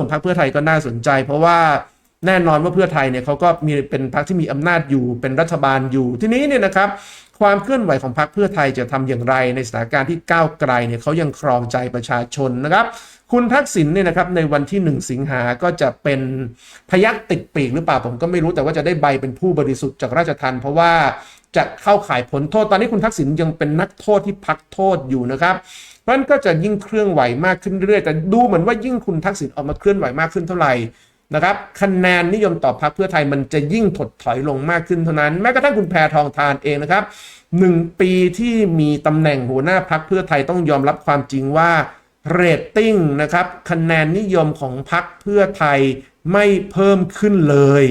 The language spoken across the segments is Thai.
ของพรรคเพื่อไทยก็น่าสนใจ เพราะว่าแน่นอนว่าเพื่อไทยเนี่ยเขาก็มีเป็นพรรคที่มีอำนาจอยู่เป็นรัฐบาลอยู่ ทีนี้เนี่ยนะครับความเคลื่อนไหวของพรรคเพื่อไทยจะทำอย่างไรในสถานการณ์ที่ก้าวไกลเนี่ยเขายังครองใจประชาชนนะครับคุณทักษิณเนี่ยนะครับในวันที่ 1 สิงหาก็จะเป็นพยักติดปีกหรือเปล่าผมก็ไม่รู้แต่ว่าจะได้ใบเป็นผู้บริสุทธิ์จากราชทัณฑ์เพราะว่าจะเข้าข่ายผลโทษตอนนี้คุณทักษิณยังเป็นนักโทษที่พักโทษอยู่นะครับ เพราะนั้นก็จะยิ่งเคลื่อนไหวมากขึ้นเรื่อยๆแต่ดูเหมือนว่ายิ่งคุณทักษิณออกมาเคลื่อนไหวมากขึ้นเท่าไหร่นะครับคะแนนนิยมต่อพรรคเพื่อไทยมันจะยิ่งถดถอยลงมากขึ้นเท่านั้น แม้กระทั่งคุณแพทองทานเองนะครับหนึ่งปีที่มีตำแหน่งหัวหน้าพรรคเพื่อไทยต้องยอมรับความจริงว่าเรตติ้งนะครับคะแนนนิยมของพรรคเพื่อไทยไม่เพิ่มขึ้นเลย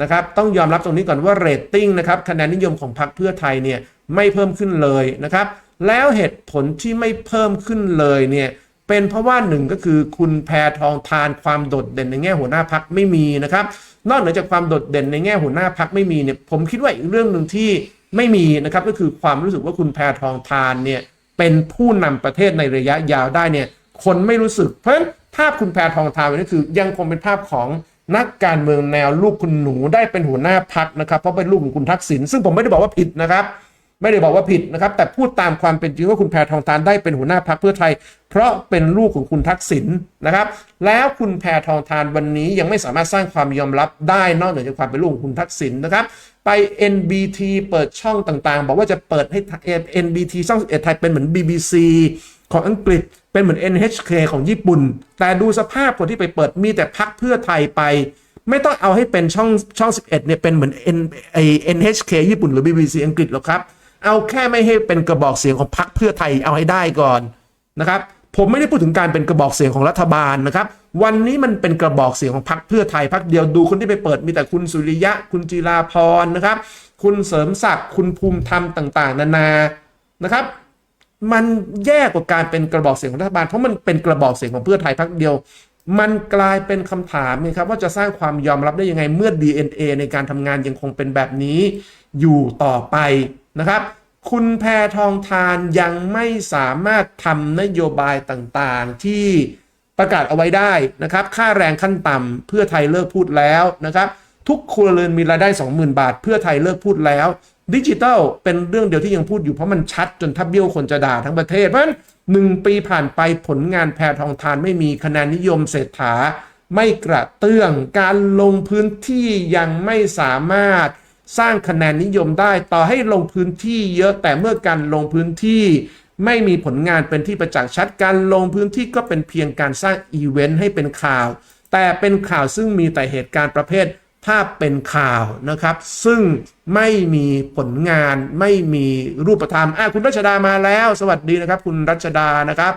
นะครับต้องยอมรับตรงนี้ก่อนว่าเรตติ้งนะครับคะแนนนิยมของพรรคเพื่อไทยเนี่ยไม่เพิ่มขึ้นเลยนะครับ แล้วเหตุผลที่ไม่เพิ่มขึ้นเลยเนี่ยเป็นเพราะว่าหนึ่งก็คือคุณแพทองทานความโดดเด่นในแง่หัวหน้าพักไม่มีนะครับ นอกเหนือจากความโดดเด่นในแง่หัวหน้าพักไม่มีเนี่ยผมคิดว่าอีกเรื่องหนึ่งที่ไม่มีนะครับก็คือความรู้สึกว่าคุณแพทองทานเนี่ยเป็นผู้นำประเทศในระยะยาวได้เนี่ยคนไม่รู้สึก เพราะฉะนั้นภาพคุณแพทองทานนี่คือ ยังคงเป็นภาพของนักการเมืองแนวลูกคุณหนูได้เป็นหัวหน้าพักนะครับเพราะเป็นลูกของคุณทักษิณซึ่งผมไม่ได้บอกว่าผิดนะครับ ไม่ได้บอกว่าผิดนะครับ แต่พูดตามความเป็นจริงว่าคุณแพทองทานได้เป็นหัวหน้าพรรคเพื่อไทย เพราะเป็นลูกของคุณทักษิณนะครับ แล้วคุณแพทองทานวันนี้ยังไม่สามารถสร้างความยอมรับได้นอกเหนือจากความเป็นลูกของคุณทักษิณนะครับ ไป NBT เปิดช่องต่างๆ บอกว่าจะเปิดให้ NBT ช่อง11ไทยเป็นเหมือน BBC ของอังกฤษเป็นเหมือน NHK ของญี่ปุ่น แต่ดูสภาพคนที่ไปเปิดมีแต่พักเพื่อไทยไปไม่ต้องเอาให้เป็นช่องช่อง 11 เนี่ยเป็นเหมือน N ไอ NHK ญี่ปุ่นหรือ BBC อังกฤษหรอกครับ เอาแค่ไม่ให้เป็นกระบอกเสียงของพรรคเพื่อไทยเอาให้ได้ก่อนนะครับผมไม่ได้พูดถึงการเป็นกระบอกเสียงของรัฐบาลนะครับ วันนี้มันเป็นกระบอกเสียงของพรรคเพื่อไทยพรรคเดียวดูคนที่ไปเปิดมีแต่คุณสุริยะ คุณจิราพรนะครับ คุณเสริมศักดิ์คุณภูมิธรรมต่าง ๆ นานานะครับ มันแย่กว่าการเป็นกระบอกเสียงของรัฐบาลเพราะมันเป็นกระบอกเสียงของเพื่อไทยพรรคเดียว มันกลายเป็นคำถามนะครับว่าจะสร้างความยอมรับได้ยังไงเมื่อ DNA ในการทำงานยังคงเป็นแบบนี้อยู่ต่อไป นะครับ คุณแพทองทานยังไม่สามารถทำนโยบายต่างๆ ที่ประกาศเอาไว้ได้นะครับ ค่าแรงขั้นต่ำเพื่อไทยเลิกพูดแล้วนะครับ ทุกครัวเรือนมีรายได้ 20,000 บาท เพื่อไทยเลิกพูดแล้ว ดิจิทัลเป็นเรื่องเดียวที่ยังพูดอยู่เพราะมันชัดจนทับเบี้ยวคนจะด่าทั้งประเทศเพราะฉะนั้นหนึ่งปีผ่านไปผลงานแพทองทานไม่มีคะแนนนิยมเศรษฐาไม่กระเตื้องการลงพื้นที่ยังไม่สามารถ สร้างคะแนนนิยมได้ ต่อให้ลงพื้นที่เยอะแต่เมื่อการลงพื้นที่ ไม่มีผลงานเป็นที่ประจักษ์ชัดการลงพื้นที่ก็เป็นเพียงการสร้างอีเวนต์ให้เป็นข่าว แต่เป็นข่าวซึ่งมีแต่เหตุการณ์ประเภทภาพเป็นข่าวนะครับ ซึ่งไม่มีผลงานไม่มีรูปธรรมอะคุณรัชดามาแล้ว สวัสดีนะครับ คุณรัชดานะครับ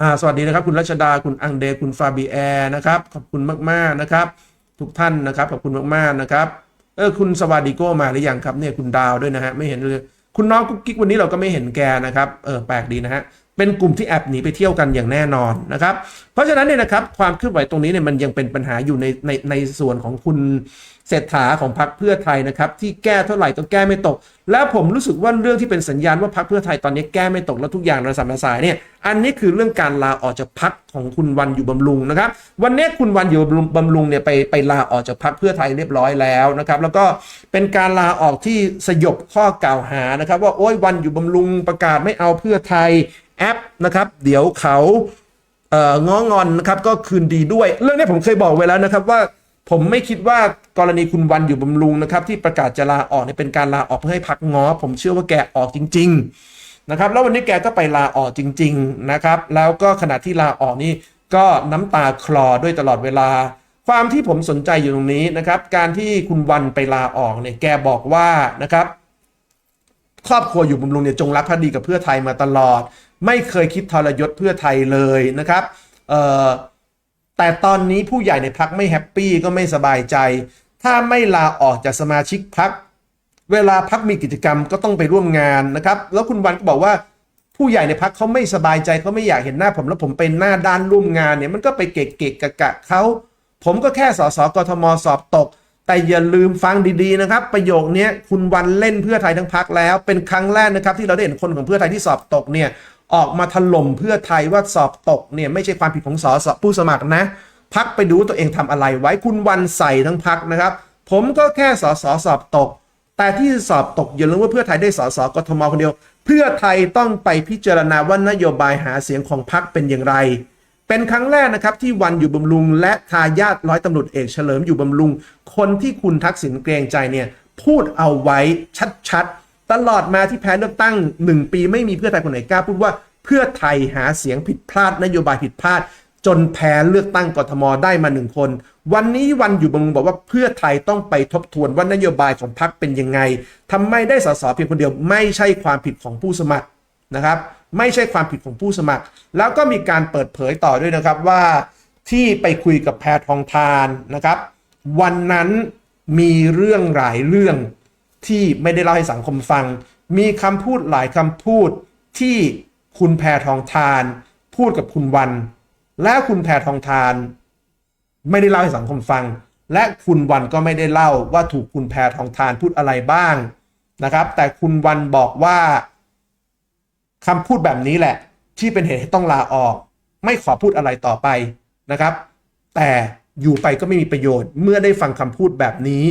อ่าสวัสดีนะครับ คุณรัชดาคุณอังเดคุณฟาบีแอร์นะครับขอบคุณมากๆนะครับ ทุกท่านนะครับขอบคุณมากๆนะครับ เออคุณสวัสดีโก้มาหรือยังครับเนี่ยคุณดาวด้วยนะฮะไม่เห็นเลยคุณน้องกุ๊กกิ๊กวันนี้เราก็ไม่เห็นแกนะครับเออแปลกดีนะฮะ เป็นกลุ่มที่แอบหนีไปเที่ยวกันอย่างแน่นอนนะครับ เพราะฉะนั้นเนี่ยนะครับความเคลื่อนไหวตรงนี้เนี่ยมันยังเป็นปัญหาอยู่ในในในส่วนของคุณเศรษฐาของพรรคเพื่อไทยนะครับที่แก้เท่าไหร่ก็แก้ไม่ตก แล้วผมรู้สึกว่าเรื่องที่เป็นสัญญาณว่าพรรคเพื่อไทยตอนนี้แก้ไม่ตกแล้วทุกอย่างระสำระสายเนี่ยอันนี้คือเรื่องการลาออกจากพรรคของคุณวันอยู่บำรุงนะครับ วันนี้คุณวันอยู่บำรุงเนี่ยไปไปลาออกจากพรรคเพื่อไทยเรียบร้อยแล้วนะครับ แล้วก็เป็นการลาออกที่สยบข้อกล่าวหานะครับ ว่าโอ้ยวันอยู่บำรุงประกาศไม่เอาเพื่อไทย แอปนะครับ เดี๋ยวเขาเอ่อง้องอนนะครับก็คืนดีด้วย เรื่องนี้ผมเคยบอกไว้แล้วนะครับว่าผมไม่คิดว่ากรณีคุณวันอยู่บำรุงนะครับ ที่ประกาศจะลาออกเนี่ยเป็นการลาออกเพื่อให้พักง้อผมเชื่อว่าแกออกจริง ๆนะครับ แล้ววันนี้แกก็ไปลาออกจริง ๆนะครับ แล้วก็ขณะที่ลาออกนี่ก็น้ำตาคลอด้วยตลอดเวลา ความที่ผมสนใจอยู่ตรงนี้นะครับ การที่คุณวันไปลาออกเนี่ยแกบอกว่านะครับ ครอบครัวอยู่บำรุงเนี่ยจงรักภักดีกับเพื่อไทยมาตลอด ไม่เคยคิดทรยศเพื่อไทยเลยนะครับแต่ตอนนี้ผู้ใหญ่ในพักไม่แฮปปี้ก็ไม่สบายใจ ถ้าไม่ลาออกจากสมาชิกพัก เวลาพักมีกิจกรรมก็ต้องไปร่วมงานนะครับ แล้วคุณวันก็บอกว่าผู้ใหญ่ในพักเขาไม่สบายใจเขาไม่อยากเห็นหน้าผมแล้วผมเป็นหน้าด้านร่วมงานเนี่ยมันก็ไปเกะเกะกะกะเขาผมก็แค่สสกทมสอบตก แต่อย่าลืมฟังดีๆนะครับ ประโยคนี้คุณวันเล่นเพื่อไทยทั้งพักแล้ว เป็นครั้งแรกนะครับที่เราได้เห็นคนของเพื่อไทยที่สอบตกเนี่ย ออกมาถล่มเพื่อไทยว่าสอบตกเนี่ยไม่ใช่ความผิดของสสผู้สมัครนะพักไปดูว่าตัวเองทำอะไรไว้คุณวันใส่ทั้งพักนะครับ ผมก็แค่สสสอบตก แต่ที่สอบตกอย่าลืมว่าเพื่อไทยได้สสกทมคนเดียว เพื่อไทยต้องไปพิจารณาว่านโยบายหาเสียงของพักเป็นอย่างไร เป็นครั้งแรกนะครับที่วันอยู่บำรุง และทายาทร้อยตำรวจเอกเฉลิมอยู่บำรุง คนที่คุณทักษิณเกรงใจเนี่ยพูดเอาไว้ชัดๆ ตลอดมาที่แพ้เลือกตั้ง 1 ปีไม่มีเพื่อไทยคนไหนกล้าพูดว่าเพื่อไทยหาเสียงผิดพลาดนโยบายผิดพลาด จนแพ้เลือกตั้งกทมได้มาหนึ่งคน วันนี้วันอยู่บำรุงบอกว่าเพื่อไทยต้องไปทบทวนว่านโยบายของพรรคเป็นยังไงทำไมได้สสเพียงคนเดียวไม่ใช่ความผิดของผู้สมัครนะครับ ไม่ใช่ความผิดของผู้สมัคร แล้วก็มีการเปิดเผยต่อด้วยนะครับว่าที่ไปคุยกับแพทองทานนะครับ วันนั้นมีเรื่องหลายเรื่อง ที่ไม่ได้เล่าให้สังคมฟัง มีคำพูดหลายคำพูดที่คุณแพรทองทาน พูดกับคุณวัน และคุณแพรทองทาน ไม่ได้เล่าให้สังคมฟัง และคุณวันก็ไม่ได้เล่าว่าถูกคุณแพรทองทานพูดอะไรบ้างนะครับ แต่คุณวันบอกว่าคำพูดแบบนี้แหละ ที่เป็นเหตุให้ต้องลาออก ไม่ขอพูดอะไรต่อไปนะครับ แต่อยู่ไปก็ไม่มีประโยชน์ เมื่อได้ฟังคำพูดแบบนี้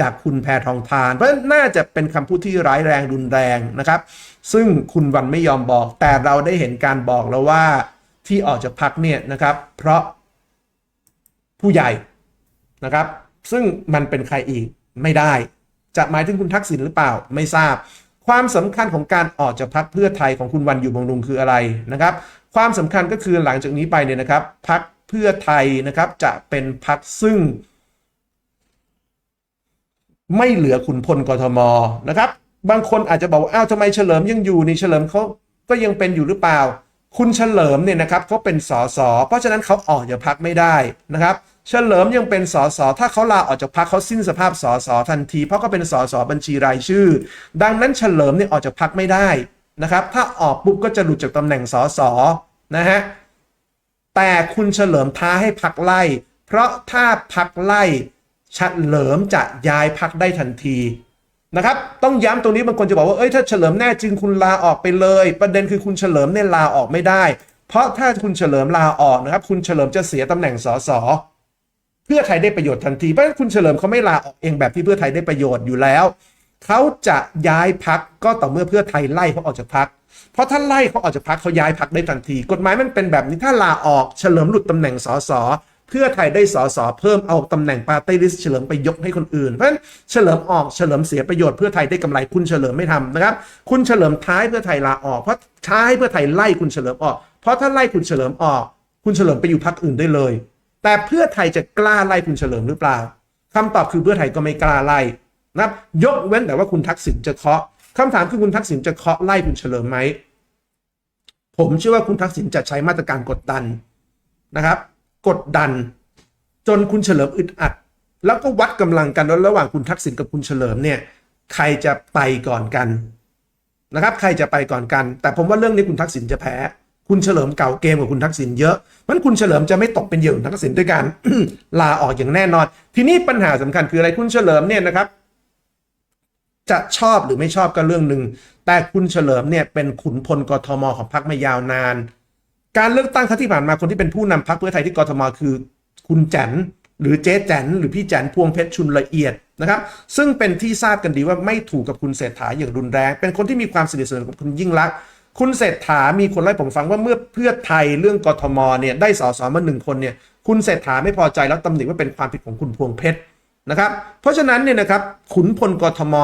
จากคุณแพทองทาน เพราะน่าจะเป็นคำพูดที่ร้ายแรงรุนแรงนะครับ ซึ่งคุณวันไม่ยอมบอก แต่เราได้เห็นการบอกแล้วว่าที่ออกจากพักเนี่ยนะครับ เพราะผู้ใหญ่นะครับ ซึ่งมันเป็นใครอีกไม่ได้ จะหมายถึงคุณทักษิณหรือเปล่าไม่ทราบ ความสำคัญของการออกจากพักเพื่อไทยของคุณวันอยู่บำรุงคืออะไรนะครับ ความสำคัญก็คือหลังจากนี้ไปเนี่ยนะครับพักเพื่อไทยนะครับจะเป็นพักซึ่ง ไม่เหลือขุนพลกทมนะครับ บางคนอาจจะบอกว่าอ้าวทำไมเฉลิมยังอยู่นี่เฉลิมเขาก็ยังเป็นอยู่หรือเปล่า คุณเฉลิมเนี่ยนะครับเขาเป็นสสเพราะฉะนั้นเขาออกจากพักไม่ได้นะครับเฉลิมยังเป็นสสถ้าเขาลาออกจากพักเขาสิ้นสภาพสสทันที เพราะเขาเป็นสสบัญชีรายชื่อ ดังนั้นเฉลิมเนี่ยออกจากพักไม่ได้นะครับ ถ้าออกปุ๊บก็จะหลุดจากตำแหน่งสสนะฮะแต่คุณเฉลิมท้าให้พักไล่ เพราะถ้าพักไล่ เฉลิมจะย้ายพักได้ทันทีนะครับ ต้องย้ำตรงนี้บางคนจะบอกว่า เอ้ย ถ้าเฉลิมแน่จริงคุณลาออกไปเลย ประเด็นคือคุณเฉลิมเนี่ยลาออกไม่ได้ เพราะถ้าคุณเฉลิมลาออกนะครับ คุณเฉลิมจะเสียตำแหน่งสสเพื่อไทยได้ประโยชน์ทันที เพราะคุณเฉลิมเขาไม่ลาออกเองแบบที่เพื่อไทยได้ประโยชน์อยู่แล้ว เขาจะย้ายพักก็ต่อเมื่อเพื่อไทยไล่เขาออกจากพัก เพราะถ้าไล่เขาออกจากพักเขาย้ายพักได้ทันที กฎหมายมันเป็นแบบนี้ ถ้าลาออกเฉลิมหลุดตำแหน่งสส เพื่อไทยได้สอสอเพิ่มเอาตำแหน่งปาร์ตี้ลิสต์เฉลิมไปยกให้คนอื่น เพราะฉะนั้นเฉลิมออกเฉลิมเสียประโยชน์เพื่อไทยได้กำไรคุณเฉลิมไม่ทำนะครับ คุณเฉลิมท้ายเพื่อไทยลาออกเพราะท้ายเพื่อไทยไล่คุณเฉลิมออก เพราะถ้าไล่คุณเฉลิมออก คุณเฉลิมไปอยู่พักอื่นได้เลย แต่เพื่อไทยจะกล้าไล่คุณเฉลิมหรือเปล่าคำตอบคือเพื่อไทยก็ไม่กล้าไล่นะครับยกเว้นแต่ว่าคุณทักษิณจะเคาะคำถามคือคุณทักษิณจะเคาะไล่คุณเฉลิมไหมผมเชื่อว่าคุณทักษิณจะใช้มาตรการกดดันนะครับ กดดัน จนคุณเฉลิมอึดอัด แล้วก็วัดกำลังกันระหว่างคุณทักษิณกับคุณเฉลิมเนี่ยใครจะไปก่อนกันนะครับ ใครจะไปก่อนกัน แต่ผมว่าเรื่องนี้คุณทักษิณจะแพ้ คุณเฉลิมเก่าเกมกับคุณทักษิณเยอะมันคุณเฉลิมจะไม่ตกเป็นเหยื่อของทักษิณด้วยการลาออกอย่างแน่นอน ทีนี้ปัญหาสำคัญคืออะไรคุณเฉลิมเนี่ยนะครับ จะชอบหรือไม่ชอบก็เรื่องหนึ่งแต่คุณเฉลิมเนี่ยเป็นขุนพลกทมของพรรคมายาวนาน การเลือกตั้งครั้งที่ผ่านมาคนที่เป็นผู้นำพรรคเพื่อไทยที่กรทมคือ คุณแจนหรือเจ๊แจนหรือพี่แจนพวงเพชรชุนละเอียดนะครับ ซึ่งเป็นที่ทราบกันดีว่าไม่ถูกกับคุณเศรษฐาอย่างรุนแรง เป็นคนที่มีความสนิทสนมกับคุณยิ่งรักคุณเศรษฐามีคนไล่ผมฟังว่าเมื่อเพื่อไทยเรื่องกทมเนี่ยได้สอสอมาหนึ่งคนเนี่ยคุณเศรษฐาไม่พอใจแล้วตำหนิว่าเป็นความผิดของคุณพวงเพชรนะครับ เพราะฉะนั้นเนี่ยนะครับขุนพลกทม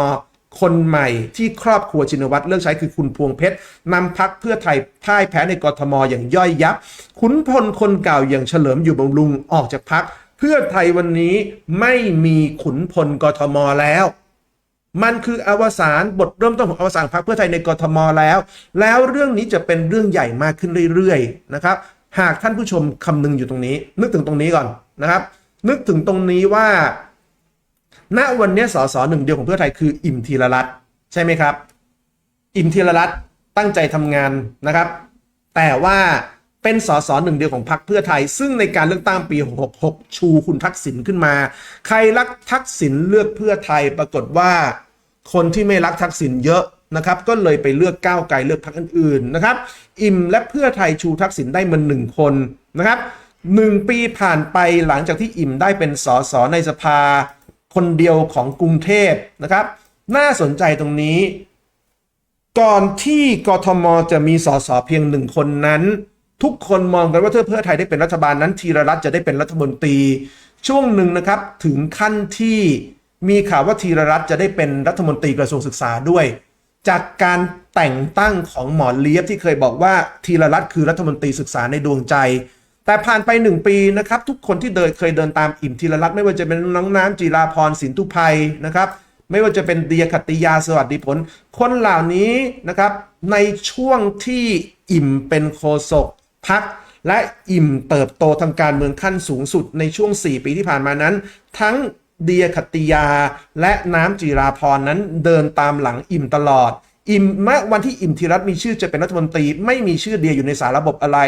คนใหม่ที่ครอบครัวชินวัตรเลือกใช้คือคุณพวงเพชรนำพักเพื่อไทยพ่ายแพ้ในกรทมอย่างย่อยยับ ขุนพลคนเก่าอย่างเฉลิมอยู่บำรุงออกจากพักเพื่อไทยวันนี้ไม่มีขุนพลกรทมแล้ว มันคืออวสานบทเริ่มต้นของอวสานพรรคเพื่อไทยในกรทมแล้ว แล้วเรื่องนี้จะเป็นเรื่องใหญ่มากขึ้นเรื่อยๆนะครับ หากท่านผู้ชมคำนึงอยู่ตรงนี้ นึกถึงตรงนี้ก่อนนะครับ นึกถึงตรงนี้ว่า ณวันนี้สสหนึ่งเดียวของเพื่อไทยคืออิ่มธีรรัตน์ใช่ไหมครับ อิ่มธีรรัตน์ตั้งใจทำงานนะครับ แต่ว่าเป็นสสหนึ่งเดียวของพรรคเพื่อไทย ซึ่งในการเลือกตั้งปี 66 ชูคุณทักษิณขึ้นมา ใครรักทักษิณเลือกเพื่อไทยปรากฏว่า คนที่ไม่รักทักษิณเยอะนะครับ ก็เลยไปเลือกก้าวไกลเลือกพรรคอื่นๆนะครับ อิ่มและเพื่อไทยชูทักษิณได้มาหนึ่งคนนะครับหนึ่งปีผ่านไปหลังจากที่อิ่มได้เป็นสสในสภา คนเดียวของกรุงเทพนะครับ น่าสนใจตรงนี้ ก่อนที่กทมจะมีสสเพียงหนึ่งคนนั้น ทุกคนมองกันว่าถ้าเพื่อไทยได้เป็นรัฐบาลนั้นธีรรัตน์จะได้เป็นรัฐมนตรี ช่วงหนึ่งนะครับถึงขั้นที่มีข่าวว่าธีรรัตน์จะได้เป็นรัฐมนตรีกระทรวงศึกษาด้วย จากการแต่งตั้งของหมอเลียบที่เคยบอกว่าธีรรัตน์คือรัฐมนตรีศึกษาในดวงใจ แต่ผ่านไปหนึ่งปีนะครับทุกคนที่เดินเคยเดินตามอิ่มธีรรัตน์ไม่ว่าจะเป็นน้องน้ำจีราพรสินทุภัยนะครับไม่ว่าจะเป็นเดียขติยาสวัสดิผล คนเหล่านี้นะครับในช่วงที่อิ่มเป็นโฆษกพักและอิ่มเติบโตทางการเมืองขั้นสูงสุดในช่วง 4 ปีที่ผ่านมานั้น ทั้งเดียขติยาและน้ำจีราพรนั้นเดินตามหลังอิ่มตลอด อิ่มเมื่อวันที่อิ่มธีรัตน์มีชื่อจะเป็นรัฐมนตรี ไม่มีชื่อเดียอยู่ในสารระบบอะไร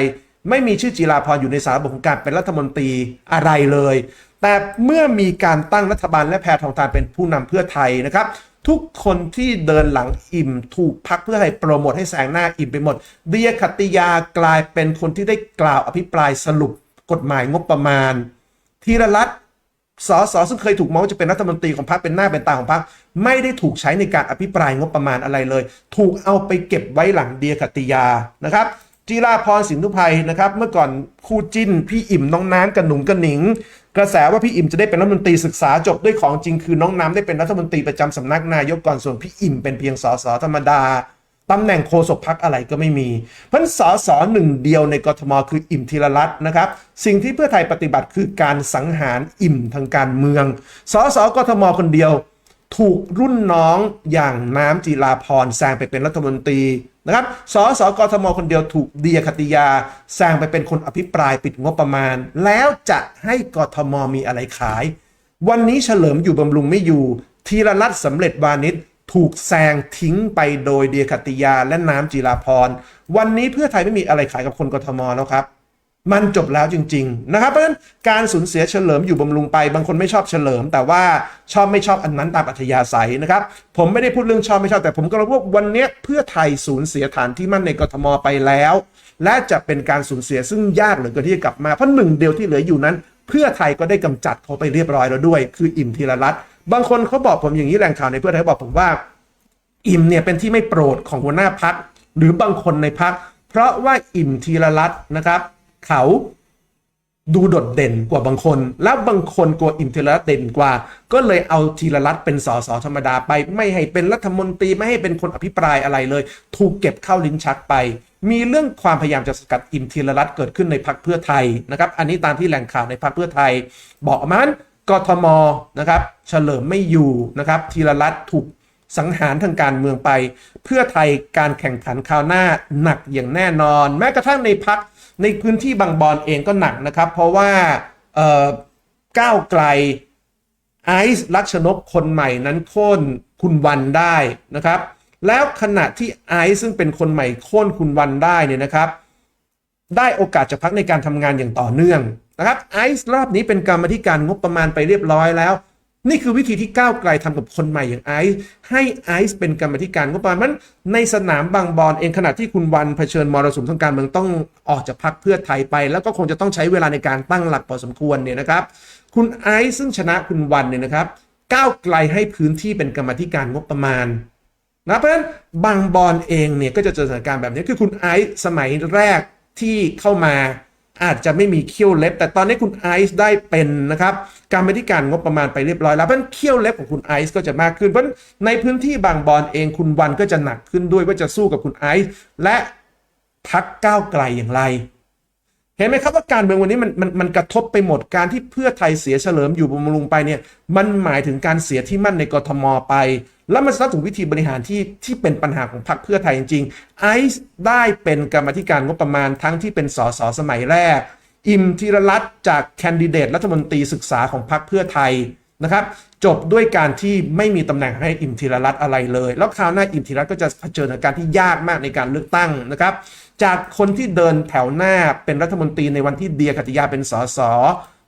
ไม่มีชื่อจีราพรอยู่ในสารบบของการเป็นรัฐมนตรีอะไรเลย แต่เมื่อมีการตั้งรัฐบาลและแพทองทานเป็นผู้นำเพื่อไทยนะครับ ทุกคนที่เดินหลังอิ่มถูกพักเพื่อไทยโปรโมทให้แซงหน้าอิ่มไปหมด เดียขติยากลายเป็นคนที่ได้กล่าวอภิปรายสรุปกฎหมายงบประมาณธีรรัตน์สสซึ่งเคยถูกมองว่าจะเป็นรัฐมนตรีของพรรคเป็นหน้าเป็นตาของพรรคไม่ได้ถูกใช้ในการอภิปรายงบประมาณอะไรเลย ถูกเอาไปเก็บไว้หลังเดียขติยานะครับ จีราพรสินธุภัยนะครับ เมื่อก่อนคู่จิ้น พี่อิ่มน้องน้ำกับหนุ่มกับหนิง กระแสว่าพี่อิ่มจะได้เป็นรัฐมนตรีศึกษาจบด้วยของจริงคือน้องน้ำได้เป็นรัฐมนตรีประจำสำนักนายกก่อนส่วนพี่อิ่มเป็นเพียงสสธรรมดาตำแหน่งโฆษกพักอะไรก็ไม่มีเพราะสสหนึ่งเดียวในกทมคืออิ่มธีรรัตน์นะครับ สิ่งที่เพื่อไทยปฏิบัติคือการสังหารอิ่มทางการเมืองสสกทมคนเดียว ถูกรุ่นน้องอย่างน้ำจีราพรแซงไปเป็นรัฐมนตรี นะครับสสกทมคนเดียวถูกเดียคติยาแซงไปเป็นคนอภิปรายปิดงบประมาณ แล้วจะให้กทมมีอะไรขาย วันนี้เฉลิมอยู่บำรุงไม่อยู่ธีรรัตน์สำเร็จวานิชถูกแซงทิ้งไปโดยเดียคติยาและน้ำจีราพร วันนี้เพื่อไทยไม่มีอะไรขายกับคนกทมแล้วครับ มันจบแล้วจริง ๆ นะครับ เพราะฉะนั้นการสูญเสียเฉลิมอยู่บำรุงไป บางคนไม่ชอบเฉลิม แต่ว่าชอบไม่ชอบอันนั้นตามอัธยาศัยนะครับ ผมไม่ได้พูดเรื่องชอบไม่ชอบ แต่ผมก็รู้ว่าวันนี้เพื่อไทยสูญเสียฐานที่มั่นในกทมไปแล้ว และจะเป็นการสูญเสียซึ่งยากเหลือเกินที่จะกลับมา เพราะหนึ่งเดียวที่เหลืออยู่นั้น เพื่อไทยก็ได้กำจัดเขาไปเรียบร้อยแล้วด้วย คืออิ่มธีรรัตน์ บางคนเขาบอกผมอย่างนี้แหล่งข่าวในเพื่อไทยบอกผมว่า อิ่มเนี่ยเป็นที่ไม่โปรดของหัวหน้าพักหรือบางคนในพัก เพราะว่าอิ่มธีรรัตน์นะครับ เขาดูโดดเด่นกว่าบางคน แล้วบางคนกลัวอิ่มธีรรัตน์เด่นกว่า ก็เลยเอาธีรรัตเป็นสสธรรมดาไป ไม่ให้เป็นรัฐมนตรีไม่ให้เป็นคนอภิปรายอะไรเลย ถูกเก็บเข้าลิ้นชักไป มีเรื่องความพยายามจะสกัดอิ่มธีรรัตเกิดขึ้นในพักเพื่อไทยนะครับ อันนี้ตามที่แหล่งข่าวในพักเพื่อไทย บอกมันกทมนะครับเฉลิมไม่อยู่นะครับธีรรัตถูกสังหารทางการเมืองไป เพื่อไทยการแข่งขันคราวหน้าหนักอย่างแน่นอน แม้กระทั่งในพัก ในพื้นที่บางบอนเองก็หนักนะครับ เพราะว่าก้าวไกลไอซ์ลักชนกคนใหม่นั้นโค่นคุณวันได้นะครับ แล้วขณะที่ไอซ์ซึ่งเป็นคนใหม่โค่นคุณวันได้เนี่ยนะครับ ได้โอกาสจากพักในการทำงานอย่างต่อเนื่องนะครับไอซ์รอบนี้เป็นกรรมธิการงบประมาณไปเรียบร้อยแล้ว นี่คือวิธีที่ก้าวไกลทำกับคนใหม่อย่างไอซ์ให้ไอซ์เป็นกรรมธิการงบประมาณมันในสนามบางบอนเองขณะที่คุณวันเผชิญมรสุมทางการเมืองต้องออกจากพักเพื่อไทยไป แล้วก็คงจะต้องใช้เวลาในการตั้งหลักพอสมควรเนี่ยนะครับ คุณไอซ์ซึ่งชนะคุณวันเนี่ยนะครับ ก้าวไกลให้พื้นที่เป็นกรรมธิการงบประมาณนะเพราะฉะนั้นบางบอลเองเนี่ยก็จะเจอสถานการณ์แบบนี้คือคุณไอซ์สมัยแรกที่เข้ามา อาจจะไม่มีเขี้ยวเล็บ แต่ตอนนี้คุณไอซ์ได้เป็นนะครับการบริการงบประมาณไปเรียบร้อยแล้วเพราะฉะนั้นเขี้ยวเล็บของคุณไอซ์ก็จะมากขึ้นเพราะในพื้นที่บางบอลเองคุณวันก็จะหนักขึ้นด้วยว่าจะสู้กับคุณไอซ์และพักก้าวไกลอย่างไร ห็นไหมครับว่าการเมืองวันนี้มันมันมันกระทบไปหมดการที่เพื่อไทยเสียเฉลิมอยู่บำรุงไปเนี่ยมันหมายถึงการเสียที่มั่นในกทมไป แล้วมันสะท้อนถึงวิธีบริหารที่ที่เป็นปัญหาของพรรคเพื่อไทยจริงๆไอซ์ได้เป็นกรรมธิการงบประมาณทั้งที่เป็นสสสมัยแรก อิมธีรรัตน์จากแคนดิเดตรัฐมนตรีศึกษาของพรรคเพื่อไทยนะครับจบด้วยการที่ไม่มีตำแหน่งให้อิมธีรรัตน์อะไรเลย แล้วคราวหน้าอิมธีรรัตน์ก็จะเผชิญกับการที่ยากมากในการเลือกตั้งนะครับ จากคนที่เดินแถวหน้าเป็นรัฐมนตรีในวันที่เดียกัตยาเป็นสส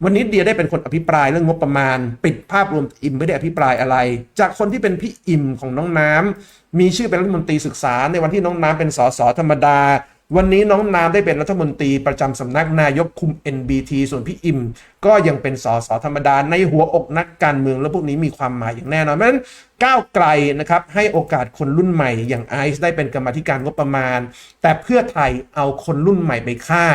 วันนี้เดียได้เป็นคนอภิปรายเรื่องงบประมาณ ปิดภาพรวมอิมไม่ได้อภิปรายอะไร จากคนที่เป็นพี่อิมของน้องน้ำมีชื่อเป็นรัฐมนตรีศึกษาในวันที่น้องน้ำเป็นสสธรรมดา วันนี้น้องน้ำได้เป็นรัฐมนตรีประจำสำนักนายกคุม NBT ส่วนพี่อิม ก็ยังเป็นสสธรรมดาในหัวอกนักการเมืองแล้วพวกนี้มีความหมายอย่างแน่นอนเพราะฉะนั้นก้าวไกลนะครับให้โอกาสคนรุ่นใหม่อย่างไอซ์ได้เป็นกรรมธิการงบประมาณ แต่เพื่อไทยเอาคนรุ่นใหม่ไปฆ่า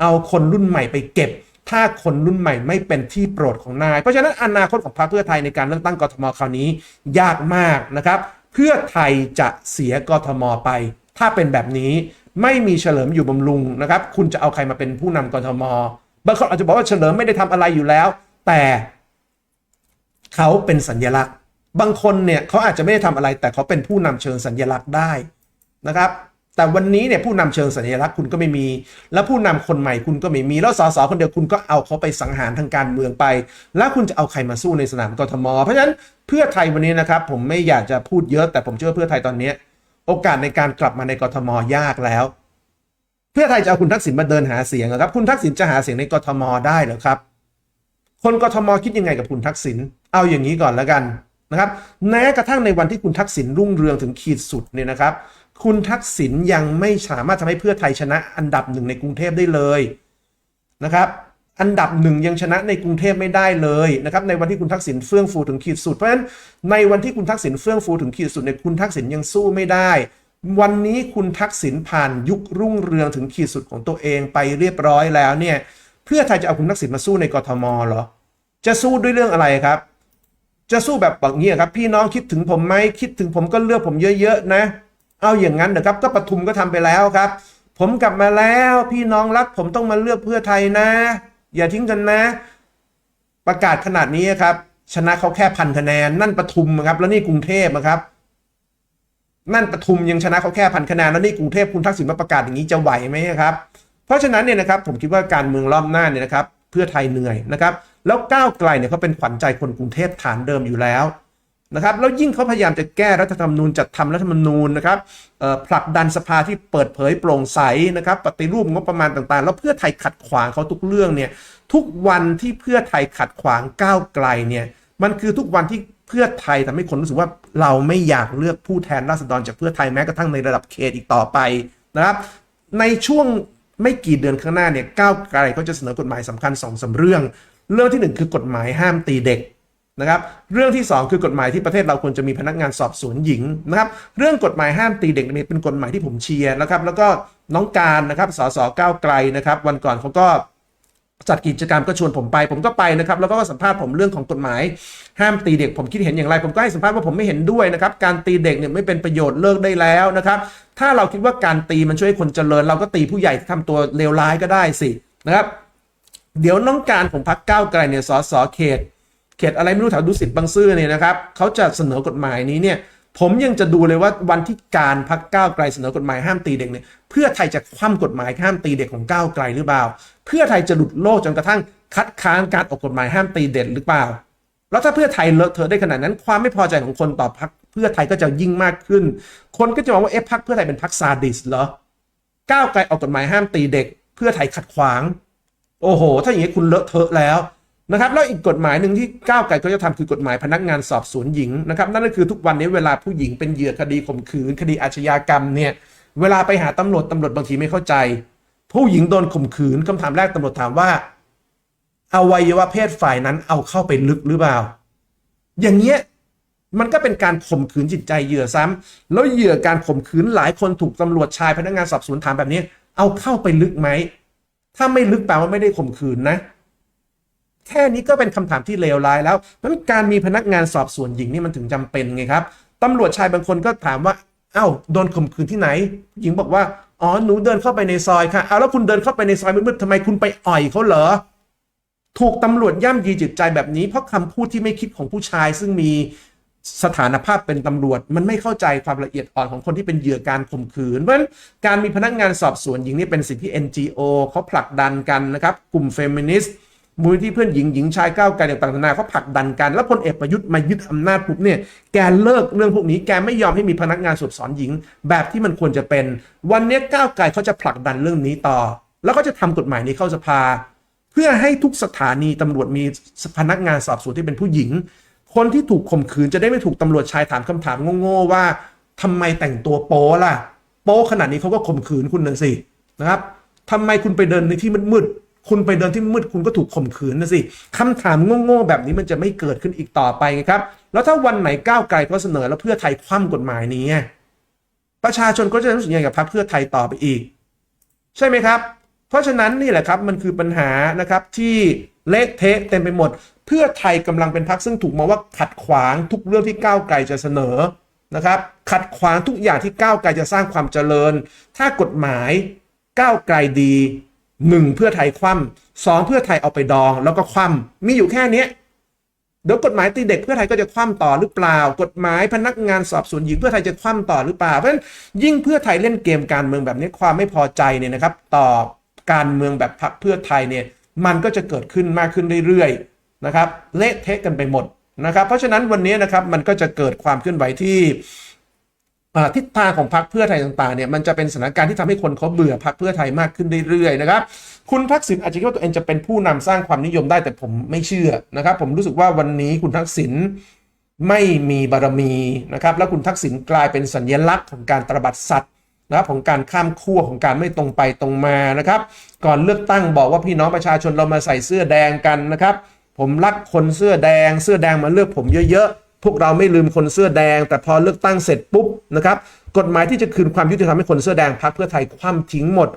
เอาคนรุ่นใหม่ไปเก็บ ถ้าคนรุ่นใหม่ไม่เป็นที่โปรดของนาย เพราะฉะนั้นอนาคตของพรรคเพื่อไทยในการเลือกตั้งกทมคราวนี้ยากมากนะครับเพื่อไทยจะเสียกทมไป ถ้าเป็นแบบนี้ ไม่มีเฉลิมอยู่บำรุงนะครับ คุณจะเอาใครมาเป็นผู้นำกทมบางคนอาจจะบอกว่าเฉลิมไม่ได้ทำอะไรอยู่แล้ว แต่เขาเป็นสัญญลักษณ์ บางคนเนี่ยเขาอาจจะไม่ได้ทำอะไร แต่เขาเป็นผู้นำเชิงสัญญลักษณ์ได้นะครับ แต่วันนี้เนี่ยผู้นำเชิงสัญลักษณ์คุณก็ไม่มี แล้วผู้นำคนใหม่คุณก็ไม่มี แล้วสสคนเดียวคุณก็เอาเขาไปสังหารทางการเมืองไป แล้วคุณจะเอาใครมาสู้ในสนามกทม เพราะฉะนั้นเพื่อไทยวันนี้นะครับ ผมไม่อยากจะพูดเยอะแต่ผมเชื่อเพื่อไทยตอนนี้ โอกาสในการกลับมาในกทมยากแล้ว เพื่อไทยจะเอาคุณทักษิณมาเดินหาเสียงหรอครับ คุณทักษิณจะหาเสียงในกทมได้หรอครับ คนกทมคิดยังไงกับคุณทักษิณเอาอย่างนี้ก่อนแล้วกันนะครับแม้กระทั่งในวันที่คุณทักษิณรุ่งเรืองถึงขีดสุดเนี่ยนะครับ คุณทักษิณยังไม่สามารถทำให้เพื่อไทยชนะอันดับหนึ่งในกรุงเทพได้เลยนะครับ อันดับหนึ่งยังชนะในกรุงเทพไม่ได้เลยนะครับในวันที่คุณทักษิณเฟื่องฟูถึงขีดสุดเพราะฉะนั้นในวันที่คุณทักษิณเฟื่องฟูถึงขีดสุดเนี่ยคุณทักษิณยังสู้ไม่ได้ วันนี้คุณทักษิณผ่านยุครุ่งเรืองถึงขีดสุดของตัวเองไปเรียบร้อยแล้วเนี่ยเพื่อไทยจะเอาคุณทักษิณมาสู้ในกทมเหรอ จะสู้ด้วยเรื่องอะไรครับ จะสู้แบบแบบนี้ครับ พี่น้องคิดถึงผมไหมคิดถึงผมก็เลือกผมเยอะๆนะ เอาอย่างนั้นนะครับก็ปทุมก็ทำไปแล้วครับ ผมกลับมาแล้วพี่น้องรักผมต้องมาเลือกเพื่อไทยนะ อย่าทิ้งกันนะ ประกาศขนาดนี้ครับ ชนะเขาแค่พันคะแนน นั่นปทุมครับ แล้วนี่กรุงเทพนะครับ นั่นปทุมยังชนะเขาแค่พันคะแนนแล้วนี่กรุงเทพคุณทักษิณมาประกาศอย่างนี้จะไหวไหมครับ เพราะฉะนั้นเนี่ยนะครับ ผมคิดว่าการเมืองรอบหน้าเนี่ยนะครับ เพื่อไทยเหนื่อยนะครับ แล้วก้าวไกลเนี่ยเขาเป็นขวัญใจคนกรุงเทพฐานเดิมอยู่แล้ว นะครับแล้วยิ่งเขาพยายามจะแก้รัฐธรรมนูญจัดทำรัฐธรรมนูญนะครับผลักดันสภาที่เปิดเผยโปร่งใสนะครับปฏิรูปงบประมาณต่างๆ แล้วเพื่อไทยขัดขวางเขาทุกเรื่องเนี่ยทุกวันที่เพื่อไทยขัดขวางก้าวไกลเนี่ยมันคือทุกวันที่เพื่อไทยทำให้คนรู้สึกว่าเราไม่อยากเลือกผู้แทนราษฎรจากเพื่อไทยแม้กระทั่งในระดับเขตอีกต่อไปนะครับในช่วงไม่กี่เดือนข้างหน้าเนี่ยก้าวไกลเขาจะเสนอกฎหมายสำคัญ2อสาเรื่อง เรื่องที่หนึ่งคือกฎหมายห้ามตีเด็ก นะครับเรื่องที่สองคือกฎหมายที่ประเทศเราควรจะมีพนักงานสอบสวนหญิงนะครับเรื่องกฎหมายห้ามตีเด็กเป็นกฎหมายที่ผมเชียร์นะครับแล้วก็น้องการนะครับสสก้าวไกลนะครับวันก่อนเขาก็จัดกิจกรรมก็ชวนผมไป ผมก็ไปนะครับแล้วก็สัมภาษณ์ผมเรื่องของกฎหมาย ห้ามตีเด็กผมคิดเห็นอย่างไร ผมก็ให้สัมภาษณ์ว่าผมไม่เห็นด้วยนะครับการตีเด็กเนี่ยไม่เป็นประโยชน์เลิกได้แล้วนะครับถ้าเราคิดว่าการตีมันช่วยให้คนเจริญ เราก็ตีผู้ใหญ่ที่ทำตัวเลวร้ายก็ได้สินะครับเดี๋ยวน้องการของพรรคก้าวไกลเนี่ยสสเขต เขตอะไรไม่รู้แถวดุสิตบางซื่อเนี่ยนะครับเขาจะเสนอกฎหมายนี้เนี่ยผมยังจะดูเลยว่าวันที่การพักก้าวไกลเสนอกฎหมายห้ามตีเด็กเนี่ยเพื่อไทยจะคว่ำกฎหมายห้ามตีเด็กของก้าวไกลหรือเปล่า เพื่อไทยจะหลุดโลกจนกระทั่งคัดค้านการออกกฎหมายห้ามตีเด็กหรือเปล่า แล้วถ้าเพื่อไทยเลอะเทอะได้ขนาดนั้น ความไม่พอใจของคนต่อพักเพื่อไทยก็จะยิ่งมากขึ้น คนก็จะมองว่าเอ๊ะพักเพื่อไทยเป็นพักซาดิสเหรอก้าวไกลออกกฎหมายห้ามตีเด็ก เพื่อไทยขัดขวาง โอ้โห ถ้าอย่างนี้คุณเลอะเทอะแล้ว นะครับแล้วอีกกฎหมายหนึ่งที่ก้าวไกลก็จะทำคือกฎหมายพนักงานสอบสวนหญิงนะครับนั่นก็คือทุกวันนี้เวลาผู้หญิงเป็นเหยื่อคดีข่มขืน คดีอาชญากรรมเนี่ยเวลาไปหาตำรวจตำรวจบางทีไม่เข้าใจ ผู้หญิงโดนข่มขืนคำถามแรกตำรวจถามว่าอวัยวะเพศฝ่ายนั้นเอาเข้าไปลึกหรือเปล่า อย่างเงี้ยมันก็เป็นการข่มขืนจิตใจเหยื่อซ้ำแล้วเหยื่อการข่มขืนหลายคนถูกตำรวจชายพนักงานสอบสวนถามแบบนี้ เอาเข้าไปลึกไหมถ้าไม่ลึกแปลว่าไม่ได้ข่มขืนนะ แค่นี้ก็เป็นคำถามที่เลวร้ายแล้วนั้นการมีพนักงานสอบสวนหญิงนี่มันถึงจำเป็นไงครับตำรวจชายบางคนก็ถามว่าเอ้าโดนข่มขืนที่ไหน หญิงบอกว่า อ๋อ หนูเดินเข้าไปในซอยค่ะ เอาแล้วคุณเดินเข้าไปในซอยมืดๆทำไมคุณไปอ่อยเขาเหรอ ถูกตำรวจย่ำยีจิตใจแบบนี้ เพราะคำพูดที่ไม่คิดของผู้ชาย ซึ่งมีสถานภาพเป็นตำรวจ มันไม่เข้าใจความละเอียดอ่อนของคนที่เป็นเหยื่อการข่มขืน เพราะฉะนั้นการมีพนักงานสอบสวนหญิงนี่เป็นสิ่งที่ NGO เขาผลักดันกันนะครับ กลุ่มเฟมินิสต์ มูลที่เพื่อนหญิงหญิงชายก้าวไกลต่างๆนานาเขาผลักดันกันแล้วพลเอกประยุทธ์มายึดอำนาจปุ๊บเนี่ยแกเลิกเรื่องพวกนี้แกไม่ยอมให้มีพนักงานสอบสวนหญิง แบบที่มันควรจะเป็น วันนี้ก้าวไกลเขาจะผลักดันเรื่องนี้ต่อ แล้วก็จะทำกฎหมายนี้เข้าสภา เพื่อให้ทุกสถานีตำรวจมีพนักงานสอบสวนที่เป็นผู้หญิง คนที่ถูกข่มขืนจะได้ไม่ถูกตำรวจชายถามคำถามโง่ๆว่าทำไมแต่งตัวโป๊ล่ะ โป๊ขนาดนี้เขาก็ข่มขืนคุณน่ะสินะครับทำไมคุณไปเดินในที่มืดๆ คุณไปเดินที่มืดคุณก็ถูกข่มขืนนะสิคำถามโง่ๆแบบนี้มันจะไม่เกิดขึ้นอีกต่อไปไงครับ แล้วถ้าวันไหนก้าวไกลเขาเสนอแล้วเพื่อไทยคว่ำกฎหมายนี้ ประชาชนก็จะรู้สึกยังไงกับพรรคเพื่อไทยต่อไปอีก ใช่ไหมครับ เพราะฉะนั้นนี่แหละครับมันคือปัญหานะครับที่เละเทะเต็มไปหมด เพื่อไทยกำลังเป็นพรรคซึ่งถูกมองว่าขัดขวางทุกเรื่องที่ก้าวไกลจะเสนอนะครับ ขัดขวางทุกอย่างที่ก้าวไกลจะสร้างความเจริญ ถ้ากฎหมายก้าวไกลดี หนึ่งเพื่อไทยคว่ำสองเพื่อไทยเอาไปดอง แล้วก็คว่ำมีอยู่แค่นี้เดี๋ยวกฎหมายตีเด็กเพื่อไทยก็จะคว่ำต่อหรือเปล่า กฎหมายพนักงานสอบสวนหญิงเพื่อไทยจะคว่ำต่อหรือเปล่าเพราะฉะนั้นยิ่งเพื่อไทยเล่นเกมการเมืองแบบนี้ความไม่พอใจเนี่ยนะครับ ต่อการเมืองแบบพรรคเพื่อไทยเนี่ยมันก็จะเกิดขึ้นมากขึ้นเรื่อยๆนะครับเละเทะกันไปหมดนะครับ เพราะฉะนั้นวันนี้นะครับมันก็จะเกิดความเคลื่อนไหวที่ ทิศทางของพรรคเพื่อไทยต่างๆเนี่ยมันจะเป็นสถานการณ์ที่ทำให้คนเขาเบื่อพรรคเพื่อไทยมากขึ้นเรื่อยๆนะครับคุณทักษิณอาจจะคิดว่าตัวเองจะเป็นผู้นำสร้างความนิยมได้แต่ผมไม่เชื่อนะครับ ผมรู้สึกว่าวันนี้คุณทักษิณไม่มีบารมีนะครับ แล้วคุณทักษิณกลายเป็นสัญลักษณ์ของการตระบัดสัตว์นะครับของการข้ามขั้วของการไม่ตรงไปตรงมานะครับ ก่อนเลือกตั้งบอกว่าพี่น้องประชาชนเรามาใส่เสื้อแดงกันนะครับ ผมรักคนเสื้อแดง เสื้อแดงมาเลือกผมเยอะๆ พวกเราไม่ลืมคนเสื้อแดง แต่พอเลือกตั้งเสร็จปุ๊บนะครับกฎหมายที่จะคืนความยุติธรรมให้คนเสื้อแดงพักเพื่อไทยคว่ำทิ้งหมด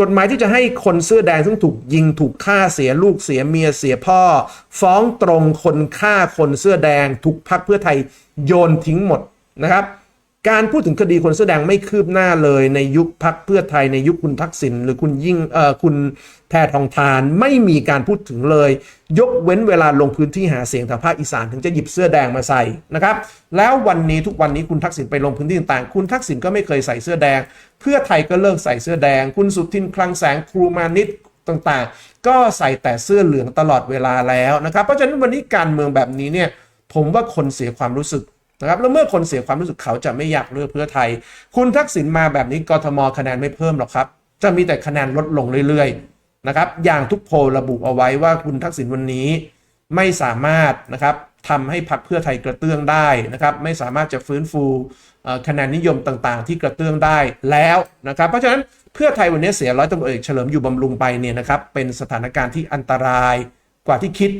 กฎหมายที่จะให้คนเสื้อแดงซึ่งถูกยิงถูกฆ่าเสียลูกเสียเมียเสียพ่อ ฟ้องตรงคนฆ่าคนเสื้อแดงถูกพักเพื่อไทยโยนทิ้งหมดนะครับ การพูดถึงคดีคนเสื้อแดงไม่คืบหน้าเลยในยุคพักเพื่อไทยในยุคคุณทักษิณหรือคุณยิ่งเอ่อคุณแพทองทานไม่มีการพูดถึงเลย ยกเว้นเวลาลงพื้นที่หาเสียงทางภาคอีสานถึงจะหยิบเสื้อแดงมาใส่นะครับ แล้ววันนี้ทุกวันนี้คุณทักษิณไปลงพื้นที่ต่างๆ คุณทักษิณก็ไม่เคยใส่เสื้อแดง เพื่อไทยก็เลิกใส่เสื้อแดง คุณสุทินคลังแสงครูมานิตต่างๆ ก็ใส่แต่เสื้อเหลืองตลอดเวลาแล้วนะครับ เพราะฉะนั้นวันนี้การเมืองแบบนี้เนี่ยผมว่าคนเสียความรู้สึก นะครับแล้วเมื่อคนเสียความรู้สึกเขาจะไม่อยากเลือกเพื่อไทย คุณทักษิณมาแบบนี้กทมคะแนนไม่เพิ่มหรอกครับ จะมีแต่คะแนนลดลงเรื่อยๆนะครับอย่างทุกโพลระบุเอาไว้ว่าคุณทักษิณวันนี้ไม่สามารถนะครับทำให้พรรคเพื่อไทยกระเตื้องได้นะครับไม่สามารถจะฟื้นฟูคะแนนนิยมต่างๆ ที่กระเตื้องได้แล้วนะครับ เพราะฉะนั้นเพื่อไทยวันนี้เสียร้อยตำรวจเอกเฉลิมอยู่บำรุงไปเนี่ยนะครับเป็นสถานการณ์ที่อันตรายกว่าที่คิด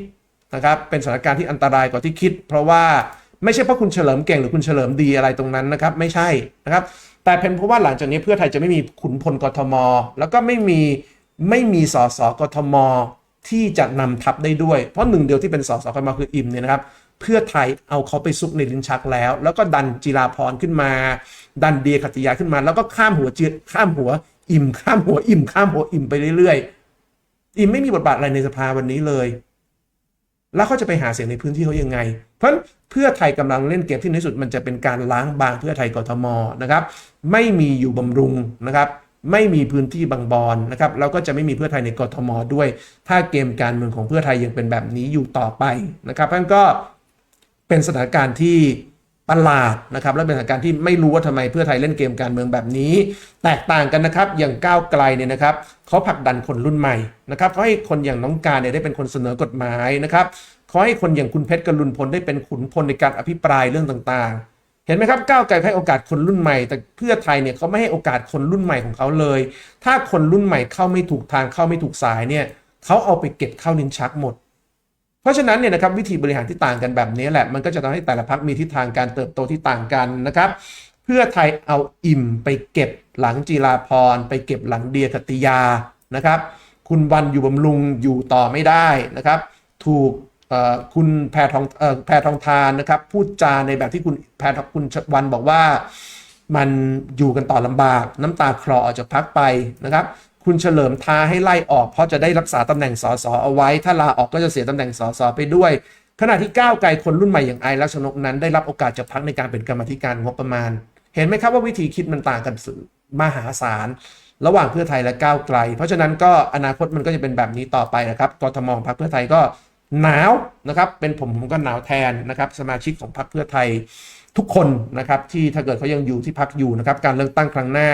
นะครับเป็นสถานการณ์ที่อันตรายกว่าที่คิด เพราะว่า ไม่ใช่เพราะคุณเฉลิมเก่งหรือคุณเฉลิมดีอะไรตรงนั้นนะครับ ไม่ใช่นะครับ แต่เป็นเพราะว่าหลังจากนี้เพื่อไทยจะไม่มีขุนพลกทม แล้วก็ไม่มีไม่มีสสกทม ที่จะนำทัพได้ด้วย เพราะหนึ่งเดียวที่เป็นสสกทมคืออิมเนี่ยนะครับเพื่อไทยเอาเขาไปซุกในลิ้นชักแล้ว แล้วก็ดันจีราพรขึ้นมา ดันเดียขัตติยาขึ้นมา แล้วก็ข้ามหัวเจีข้ามหัว อิ่มข้ามหัวอิ่มข้ามหัวอิ่มไปเรื่อยๆ อิ่มไม่มีบทบาทอะไรในสภาวันนี้เลย แล้วเขาจะไปหาเสียงในพื้นที่เขายังไง เพราะเพื่อไทยกำลังเล่นเกมที่ในสุดมันจะเป็นการล้างบางเพื่อไทยกทมนะครับไม่มีอยู่บำรุงนะครับไม่มีพื้นที่บางบอนนะครับแล้วก็จะไม่มีเพื่อไทยในกทมด้วย ถ้าเกมการเมืองของเพื่อไทยยังเป็นแบบนี้อยู่ต่อไปนะครับเพราะฉะนั้นก็เป็นสถานการณ์ที่ ประหลาดนะครับและเป็นสถานการณ์ที่ไม่รู้ว่าทำไมเพื่อไทยเล่นเกมการเมืองแบบนี้ แตกต่างกันนะครับอย่างก้าวไกลเนี่ยนะครับเขาผลักดันคนรุ่นใหม่นะครับเขาให้คนอย่างน้องการเนี่ยได้เป็นคนเสนอกฎหมายนะครับเขาให้คนอย่างคุณเพชรกรุณพลได้เป็นขุนพลในการอภิปรายเรื่องต่างๆ เห็นไหมครับก้าวไกลให้โอกาสคนรุ่นใหม่ แต่เพื่อไทยเนี่ยเขาไม่ให้โอกาสคนรุ่นใหม่ของเขาเลย ถ้าคนรุ่นใหม่เข้าไม่ถูกทางเข้าไม่ถูกสายเนี่ยเขาเอาไปเก็บเข้าลิ้นชักหมด เพราะฉะนั้นเนี่ยนะครับวิธีบริหารที่ต่างกันแบบนี้แหละมันก็จะทำให้แต่ละพักมีทิศทางการเติบโตที่ต่างกันนะครับ เพื่อไทยเอาอิ่มไปเก็บหลังจีราพร ไปเก็บหลังเดียคติยานะครับ คุณวันอยู่บำรุงอยู่ต่อไม่ได้นะครับ ถูกคุณแพทองแพทองทานนะครับ พูดจาในแบบที่คุณแพทคุณวันบอกว่ามันอยู่กันต่อลำบากน้ำตาคลอออกจากพักไปนะครับ คุณเฉลิมท้าให้ไล่ออก เพราะจะได้รักษาตำแหน่งสสเอาไว้ ถ้าลาออกก็จะเสียตำแหน่งสสไปด้วย ขณะที่ก้าวไกลคนรุ่นใหม่อย่างไอรักษณกนั้น ได้รับโอกาสจากพักในการเป็นกรรมธิการงบประมาณ เห็นไหมครับว่าวิธีคิดมันต่างกันมหาศาลระหว่างเพื่อไทยและก้าวไกล เพราะฉะนั้นก็อนาคตมันก็จะเป็นแบบนี้ต่อไปนะครับกทมพรรคเพื่อไทยก็หนาวนะครับ เป็นผมผมก็หนาวแทนนะครับ สมาชิกของพรรคเพื่อไทยทุกคนนะครับที่ถ้าเกิดเขายังอยู่ที่พักอยู่นะครับ การเลือกตั้งครั้งหน้า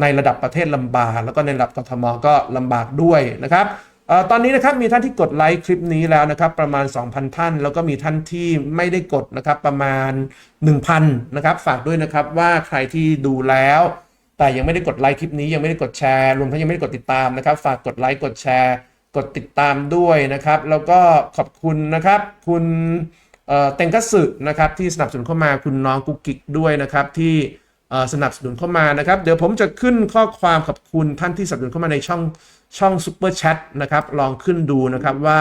ในระดับประเทศลำบากแล้วก็ในระดับกทมก็ลำบากด้วยนะครับออตอนนี้นะครับมีท่านที่กดไลค์คลิปนี้แล้วนะครับประมาณ 2,000 ท่าน แล้วก็มีท่านที่ไม่ได้กดนะครับประมาณ 1,000นะครับฝากด้วยนะครับว่าใครที่ดูแล้ว แต่ยังไม่ได้กดไลค์คลิปนี้ยังไม่ได้กดแชร์รวมทั้งยังไม่ได้กดติดตามนะครับ ฝากกดไลค์กดแชร์ กดติดตามด้วยนะครับ แล้วก็ขอบคุณนะครับ คุณเต็งกัสสึนะครับที่สนับสนุนเข้ามาคุณน้องกุ๊กกิ๊กด้วยนะครับที่ สนับสนุนเข้ามานะครับ เดี๋ยวผมจะขึ้นข้อความขอบคุณท่านที่สนับสนุนเข้ามาในช่องช่องซูเปอร์แชทนะครับลองขึ้นดูนะครับว่า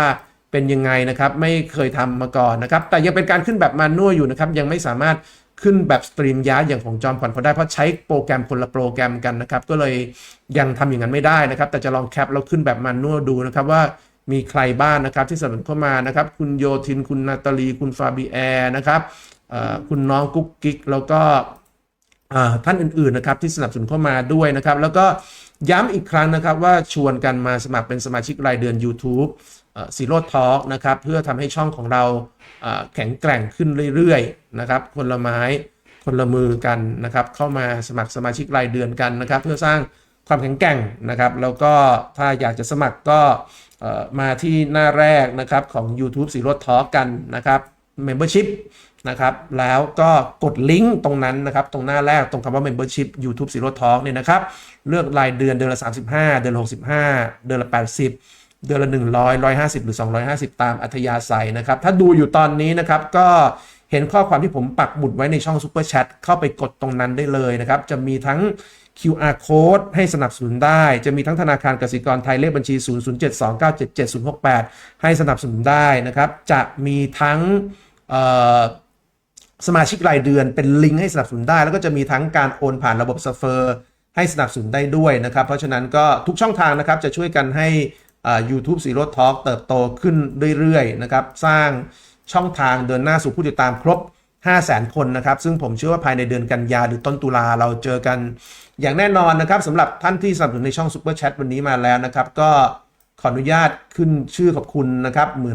เป็นยังไงนะครับไม่เคยทำมาก่อนนะครับ แต่ยังเป็นการขึ้นแบบมานวอยู่นะครับ ยังไม่สามารถขึ้นแบบสตรีมยาร์ดอย่างของจอมขวัญเขาได้เพราะใช้โปรแกรมคนละโปรแกรมกันนะครับ ก็เลยยังทำอย่างนั้นไม่ได้นะครับ แต่จะลองแคปแล้วขึ้นแบบมานวดูนะครับว่ามีใครบ้างนะครับที่สนับสนุนเข้ามานะครับ คุณโยทินคุณนาตาลี คุณฟาบีแอร์นะครับคุณน้องกุ๊กกิ๊กแล้วก็ ท่านอื่นๆนะครับที่สนับสนุนเข้ามาด้วยนะครับ แล้วก็ย้ำอีกครั้งนะครับว่าชวนกันมาสมัครเป็นสมาชิกรายเดือน YouTube ซีโร่ทอล์กนะครับเพื่อทำให้ช่องของเราแข็งแกร่งขึ้นเรื่อยๆนะครับคนละไม้คนละมือกันนะครับเข้ามาสมัครสมาชิกรายเดือนกันนะครับ เพื่อสร้างความแข็งแกร่งนะครับ แล้วก็ถ้าอยากจะสมัครก็มาที่หน้าแรกนะครับของ YouTube ซีโร่ทอล์กกันนะครับ Membership นะครับ แล้วก็กดลิงก์ตรงนั้นนะครับ ตรงหน้าแรกตรงคำว่า Membership YouTube Zero Talk เนี่ยนะครับ เลือกรายเดือนเดือนละ 35 เดือนละ 65 เดือนละ 80 เดือนละ 100 150 หรือ 250 ตามอัธยาศัยนะครับ ถ้าดูอยู่ตอนนี้นะครับก็เห็นข้อความที่ผมปักหมุดไว้ในช่อง Super Chat เข้าไปกดตรงนั้นได้เลยนะครับ จะมีทั้ง QR code ให้สนับสนุนได้ จะมีทั้งธนาคารกสิกรไทยเลขบัญชี 0072977068 ให้สนับสนุนได้นะครับ จะมีทั้ง สมาชิกรายเดือนเป็นลิงก์ให้สนับสนุนได้ แล้วก็จะมีทั้งการโอนผ่านระบบซัฟเฟอร์ให้สนับสนุนได้ด้วยนะครับ เพราะฉะนั้นก็ทุกช่องทางนะครับจะช่วยกันให้อ่า YouTube Zero Talk เติบโตขึ้นเรื่อยๆนะครับสร้างช่องทางเดินหน้าสู่ผู้ติดตามครบ 5 0 0 0 0 0 คนนะครับ ซึ่งผมเชื่อว่าภายในเดือนกันยาหรือต้นตุลาเราเจอกัน อย่างแน่นอนนะครับสำหรับท่านที่สนับสนุนในช่อง Super Chat วันนี้มาแล้วนะครับ ก็ขออนุญาตขึ้นชื่อขอบคุณนะครับเหมือน